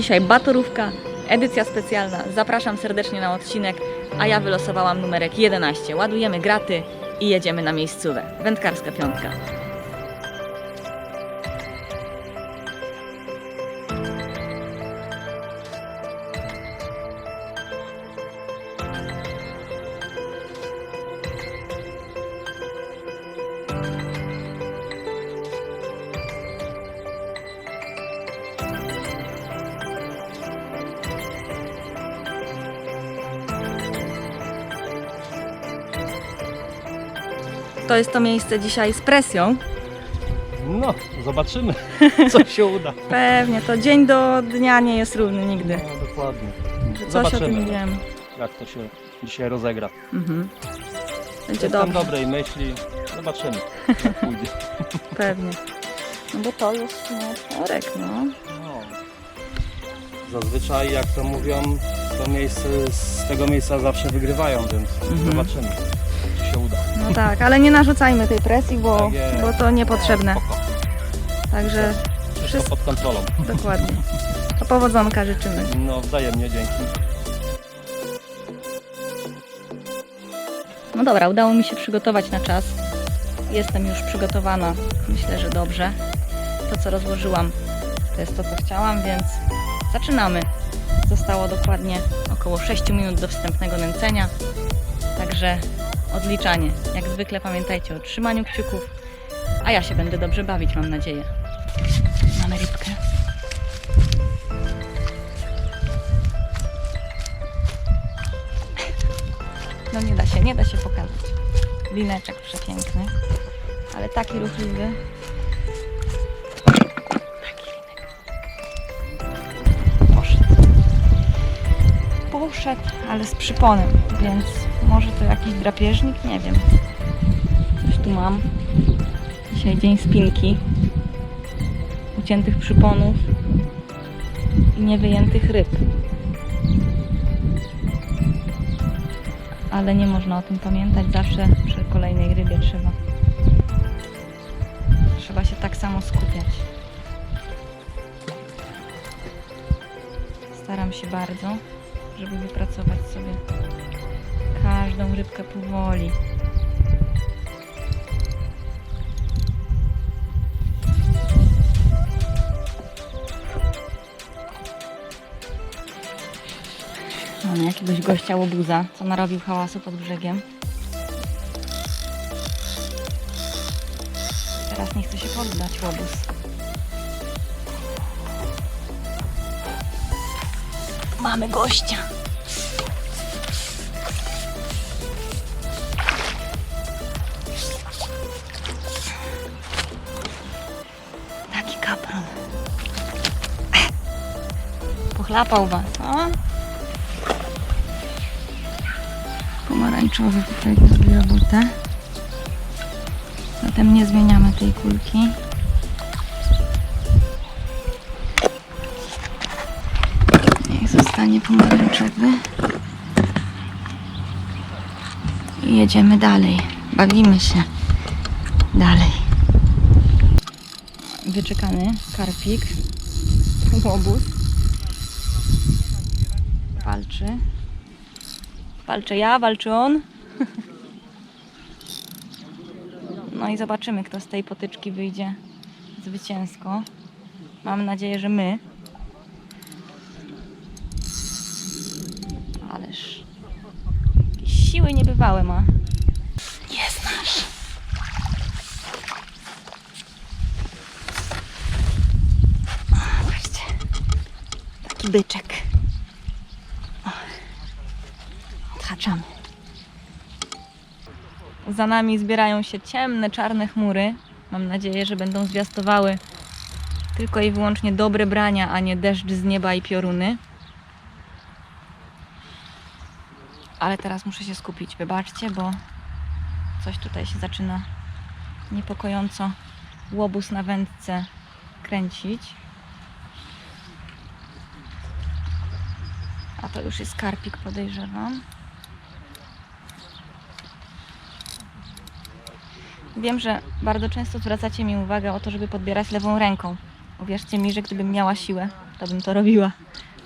Dzisiaj Batorówka, edycja specjalna. Zapraszam serdecznie na odcinek, a ja wylosowałam numerek 11. Ładujemy graty i jedziemy na miejscówę. Wędkarska piątka. To jest to miejsce dzisiaj z presją. No, zobaczymy, co się uda. Pewnie, to dzień do dnia nie jest równy nigdy. No, dokładnie. Że Coś o tym Zobaczymy, wiemy. jak to się dzisiaj rozegra. Mhm. Będzie Jestem dobrze, dobrej myśli. Zobaczymy, jak pójdzie. pewnie. No bo to jest no, wtorek, no. No. Zazwyczaj, jak to mówią, to miejsce, z tego miejsca zawsze wygrywają, więc Mhm. zobaczymy, tak, ale nie narzucajmy tej presji, bo, Tak jest. bo to niepotrzebne. No. Także Wszystko Wszystko- pod kontrolą. dokładnie. To powodzonka życzymy. No, wzajemnie, dzięki. No dobra, udało mi się przygotować na czas. Jestem już przygotowana. Myślę, że dobrze. To, co rozłożyłam, to jest to, co chciałam, więc zaczynamy. Zostało dokładnie około 6 minut do wstępnego nęcenia. Także odliczanie. Jak zwykle pamiętajcie o trzymaniu kciuków, a ja się będę dobrze bawić, mam nadzieję. Mamy rybkę. No nie da się, nie da się pokazać. Lineczek przepiękny, ale taki ruchliwy. Taki linek. Poszedł. Poszedł, ale z przyponem, więc może to jakiś drapieżnik, nie wiem. Coś tu mam. Dzisiaj dzień spinki. Uciętych przyponów i niewyjętych ryb. ale nie można o tym pamiętać. Zawsze przy kolejnej rybie trzeba. Trzeba się tak samo skupiać. Staram się bardzo, żeby wypracować sobie każdą rybkę powoli. Mamy jakiegoś gościa łobuza, co narobił hałasu pod brzegiem. Teraz nie chce się poddać łobuz. Mamy gościa. Kapron. Pochlapał was, o? pomarańczowy tutaj zrobi robotę. Zatem nie zmieniamy tej kulki. Niech zostanie pomarańczowy. I jedziemy dalej. Bawimy się dalej. Wyczekany karpik. Łobuz. Walczy. Walczę ja, walczy on. No i zobaczymy, kto z tej potyczki wyjdzie zwycięsko. Mam nadzieję, że my. Ależ siły niebywałe ma. Jest nasz. O, Patrzcie. Taki byczek. Odhaczamy. Za nami zbierają się ciemne, czarne chmury. Mam nadzieję, że będą zwiastowały tylko i wyłącznie dobre brania, a nie deszcz z nieba i pioruny. Ale teraz muszę się skupić. Wybaczcie, bo coś tutaj się zaczyna niepokojąco łobuz na wędce kręcić. To już jest karpik, podejrzewam. Wiem, że bardzo często zwracacie mi uwagę o to, żeby podbierać lewą ręką. Uwierzcie mi, że gdybym miała siłę, to bym to robiła.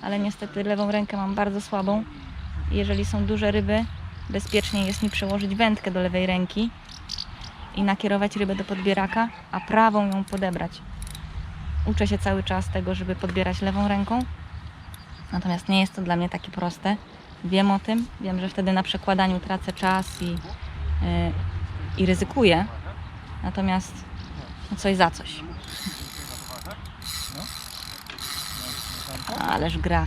ale niestety lewą rękę mam bardzo słabą. Jeżeli są duże ryby, bezpieczniej jest mi przełożyć wędkę do lewej ręki i nakierować rybę do podbieraka, a prawą ją podebrać. Uczę się cały czas tego, żeby podbierać lewą ręką, natomiast nie jest to dla mnie takie proste. Wiem o tym, wiem, że wtedy na przekładaniu tracę czas i, yy, i ryzykuję, natomiast no coś za coś. Ależ gra.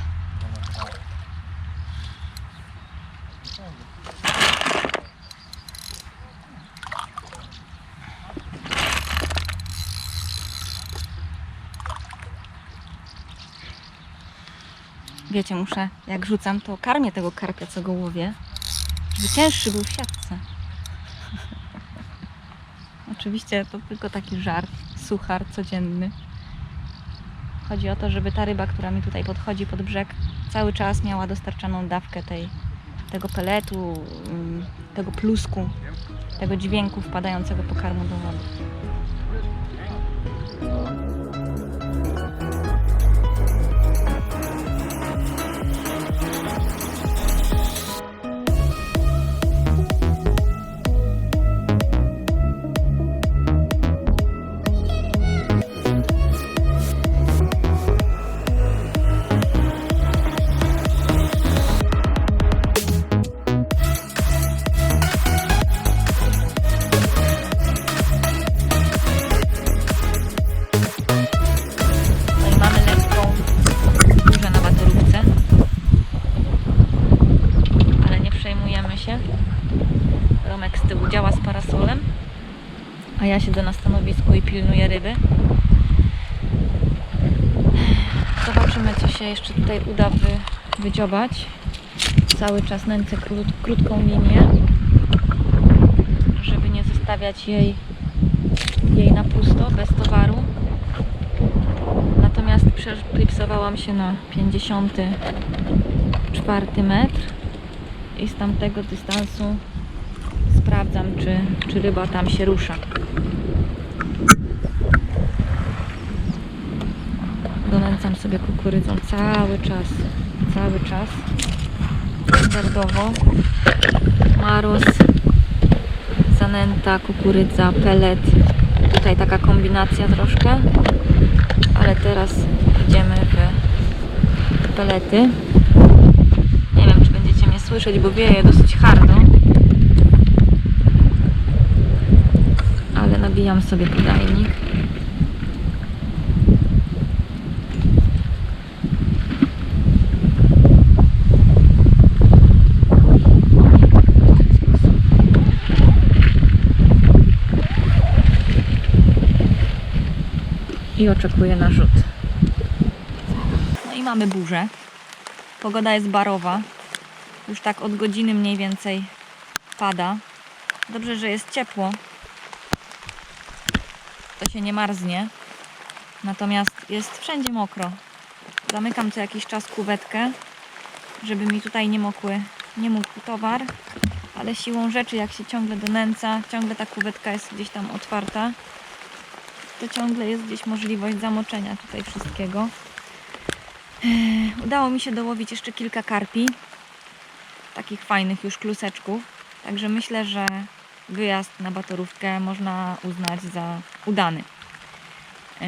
Wiecie, muszę, jak rzucam, to karmię tego karpia, co go łowię, żeby cięższy był w siatce. Oczywiście to tylko taki żart, suchar codzienny. Chodzi o to, żeby ta ryba, która mi tutaj podchodzi pod brzeg, cały czas miała dostarczaną dawkę tej, tego peletu, ym, tego plusku, tego dźwięku wpadającego pokarmu do wody. Wydziobać. Cały czas nęcę krót, krótką linię, żeby nie zostawiać jej, jej na pusto, bez towaru. Natomiast przeklipsowałam się na 54 metr i z tamtego dystansu sprawdzam, czy, czy ryba tam się rusza. Donęcam sobie kukurydzą cały czas, cały czas. Standardowo. Maros, zanęta, kukurydza, pelet. Tutaj taka kombinacja troszkę ale teraz idziemy w pelety. Nie wiem, czy będziecie mnie słyszeć, bo wieje dosyć hardo. Ale nabijam sobie podajnik. I oczekuję na rzut. No i mamy burzę. Pogoda jest barowa. Już tak od godziny mniej więcej pada. Dobrze, że jest ciepło. To się nie marznie. Natomiast jest wszędzie mokro. Zamykam co jakiś czas kuwetkę, żeby mi tutaj nie mokły, nie mógł towar. Ale siłą rzeczy, jak się ciągle donęca, ciągle ta kuwetka jest gdzieś tam otwarta, to ciągle jest gdzieś możliwość zamoczenia tutaj wszystkiego. Ech, Udało mi się dołowić jeszcze kilka karpi, takich fajnych już kluseczków, także myślę, że wyjazd na batorówkę można uznać za udany. Yy,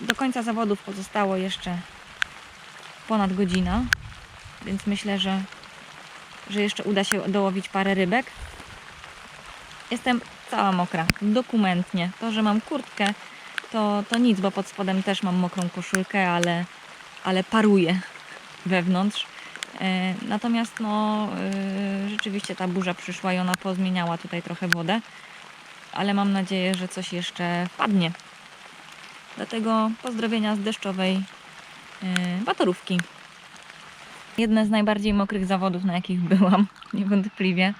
Do końca zawodów pozostało jeszcze ponad godzina, więc myślę, że, że jeszcze uda się dołowić parę rybek. Jestem cała mokra, dokumentnie. To, że mam kurtkę, to, to nic, bo pod spodem też mam mokrą koszulkę, ale, ale paruje wewnątrz. E, Natomiast no, e, rzeczywiście ta burza przyszła i ona pozmieniała tutaj trochę wodę, ale mam nadzieję, że coś jeszcze padnie. Dlatego pozdrowienia z deszczowej e, batorówki. Jedne z najbardziej mokrych zawodów, na jakich byłam, niewątpliwie.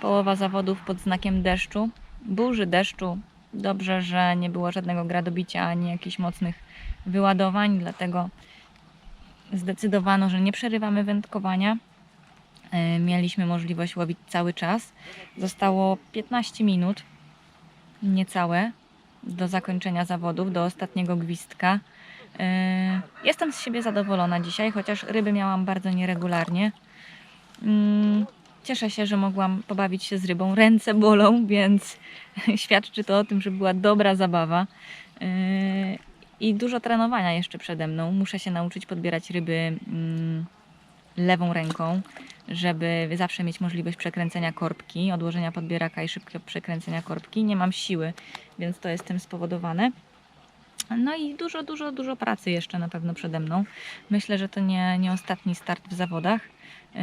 Połowa zawodów pod znakiem deszczu, burzy deszczu. Dobrze, że nie było żadnego gradobicia ani jakichś mocnych wyładowań, dlatego zdecydowano, że nie przerywamy wędkowania. E, Mieliśmy możliwość łowić cały czas. Zostało 15 minut, niecałe, do zakończenia zawodów, do ostatniego gwizdka. E, Jestem z siebie zadowolona dzisiaj, chociaż ryby miałam bardzo nieregularnie. Cieszę się, że mogłam pobawić się z rybą. Ręce bolą, więc świadczy to o tym, że była dobra zabawa. Yy, I dużo trenowania jeszcze przede mną. Muszę się nauczyć podbierać ryby mm, lewą ręką, żeby zawsze mieć możliwość przekręcenia korbki, odłożenia podbieraka i szybkiego przekręcenia korbki. Nie mam siły, więc to jest tym spowodowane. No i dużo, dużo, dużo pracy jeszcze na pewno przede mną. Myślę, że to nie, nie ostatni start w zawodach. Yy,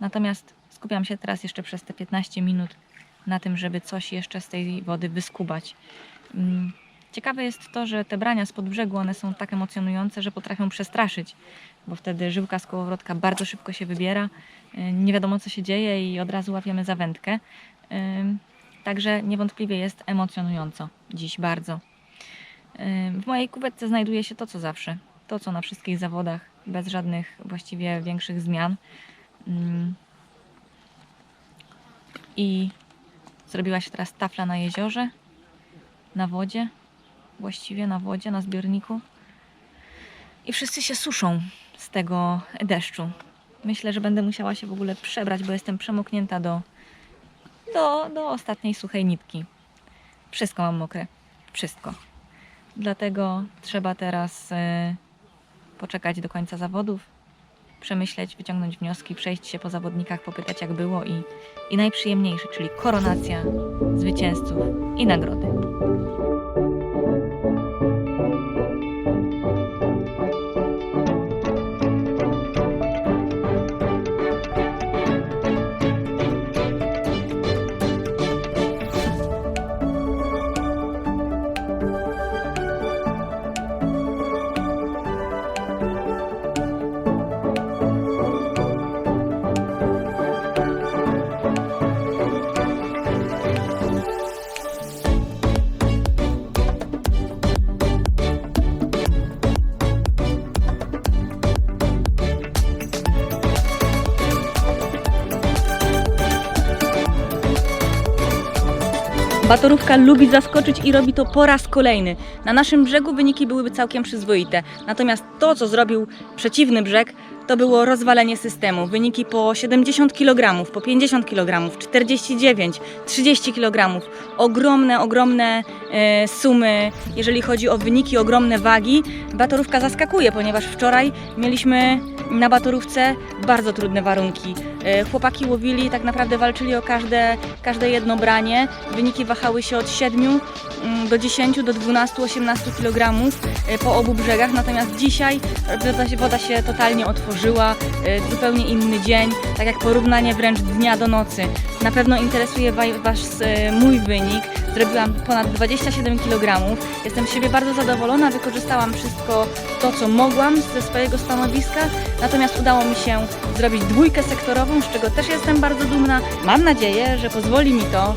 Natomiast skupiam się teraz jeszcze przez te 15 minut na tym, żeby coś jeszcze z tej wody wyskubać. Mm, Ciekawe jest to, że te brania spod brzegu, one są tak emocjonujące, że potrafią przestraszyć, bo wtedy żyłka z kołowrotka bardzo szybko się wybiera, y, nie wiadomo co się dzieje i od razu łapiemy za wędkę. Ym, Także niewątpliwie jest emocjonująco dziś bardzo. Ym, W mojej kuwetce znajduje się to, co zawsze. To, co na wszystkich zawodach, bez żadnych właściwie większych zmian. Mm. I zrobiła się teraz tafla na jeziorze, na wodzie, właściwie na wodzie, na zbiorniku. I wszyscy się suszą z tego deszczu. Myślę, że będę musiała się w ogóle przebrać, bo jestem przemoknięta do, do, do ostatniej suchej nitki. Wszystko mam mokre. Wszystko. Dlatego trzeba teraz e, poczekać do końca zawodów, przemyśleć, wyciągnąć wnioski, przejść się po zawodnikach, popytać jak było i, i najprzyjemniejsze, czyli koronacja zwycięzców i nagrody. Batorówka lubi zaskoczyć i robi to po raz kolejny. Na naszym brzegu wyniki byłyby całkiem przyzwoite. Natomiast to, co zrobił przeciwny brzeg, to było rozwalenie systemu. Wyniki po 70 kg, po 50 kg, 49, 30 kg. Ogromne, ogromne e, sumy, jeżeli chodzi o wyniki, ogromne wagi. Batorówka zaskakuje, ponieważ wczoraj mieliśmy na batorówce bardzo trudne warunki. E, Chłopaki łowili, tak naprawdę walczyli o każde, każde jedno branie. Wyniki wahały się od 7 mm, do 10, do 12, 18 kg e, po obu brzegach. Natomiast dzisiaj woda się, totalnie otworzyła, e, zupełnie inny dzień, tak jak porównanie wręcz dnia do nocy. Na pewno interesuje wa- Was mój wynik. Zrobiłam ponad 27 kg. Jestem z siebie bardzo zadowolona, wykorzystałam wszystko to, co mogłam ze swojego stanowiska. Natomiast udało mi się zrobić dwójkę sektorową, z czego też jestem bardzo dumna. Mam nadzieję, że pozwoli mi to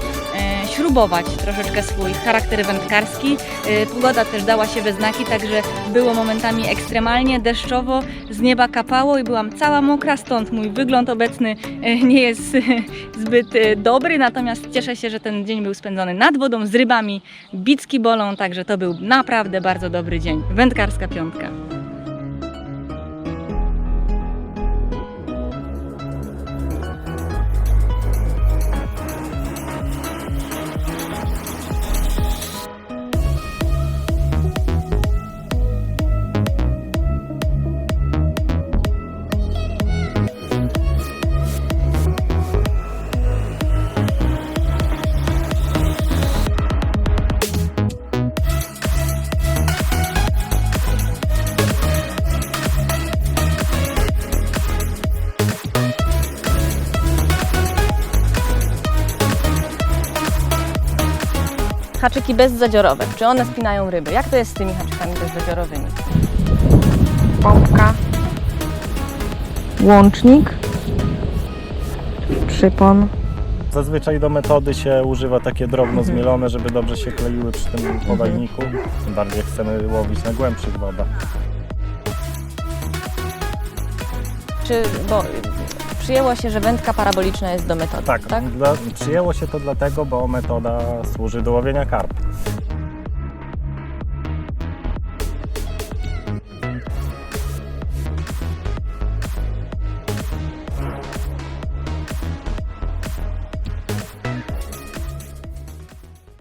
śrubować troszeczkę swój charakter wędkarski. E, pogoda też dała się we znaki, także było momentami ekstremalnie deszczowo, z nieba kapało i byłam cała mokra, stąd mój wygląd obecny e, nie jest zbyt e, dobry, natomiast cieszę się, że ten dzień był spędzony nad wodą z rybami, bicki bolą, także to był naprawdę bardzo dobry dzień. Wędkarska piątka. Haczyki bezzadziorowe. Czy one spinają ryby? Jak to jest z tymi haczykami bezzadziorowymi? Pompka, łącznik, przypon. Zazwyczaj do metody się używa takie drobno zmielone, żeby dobrze się kleiły przy tym podajniku. Tym bardziej chcemy łowić na głębszych wodach. Czy, bo przyjęło się, że wędka paraboliczna jest do metody, Tak, tak? Dla, przyjęło się to dlatego, bo metoda służy do łowienia karp.